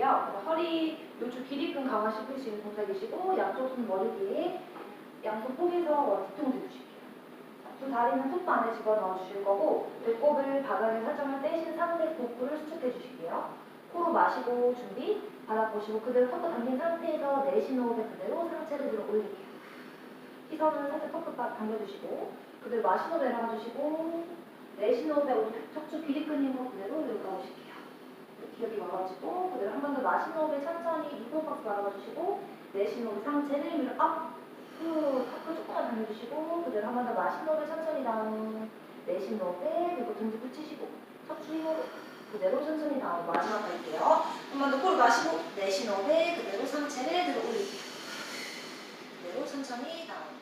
동작이에요. 허리 요추 길이근 강화시키시는 동작이시고 양쪽 손 머리 뒤에 양손 통해서 뒤통 대주실게요. 두 다리는 턱부 안에 집어넣어 주실 거고 배꼽을 바닥에 살짝만 떼신 상태에서 복부를 수축해 주실게요. 코로 마시고 준비 바닥 보시고 그대로 턱부 당긴 상태에서 내쉬는 호흡에 그대로 상체를 들어 올릴게요. 시선은 살짝 턱끝 당겨주시고 그대로 마시고 내려가 주시고 내쉬는 호흡에 척추 길이 멀어지고 그대로 한 번 더 마시는 호흡에 천천히 이동 박스 바라봐 주시고 내쉬는 호흡에 상체를 위로 업! 후, 턱도 조금만 당겨주시고 그대로 한 번 더 마시는 호흡에 천천히 다운 내쉬는 호흡에 그리고 등지 붙이시고 척추 힘으로 그대로 천천히 다운 마지막 갈게요. 한 번 더 코로 마시고 내쉬는 호흡에 그대로 상체를 들어 올릴게요 그대로 천천히 다운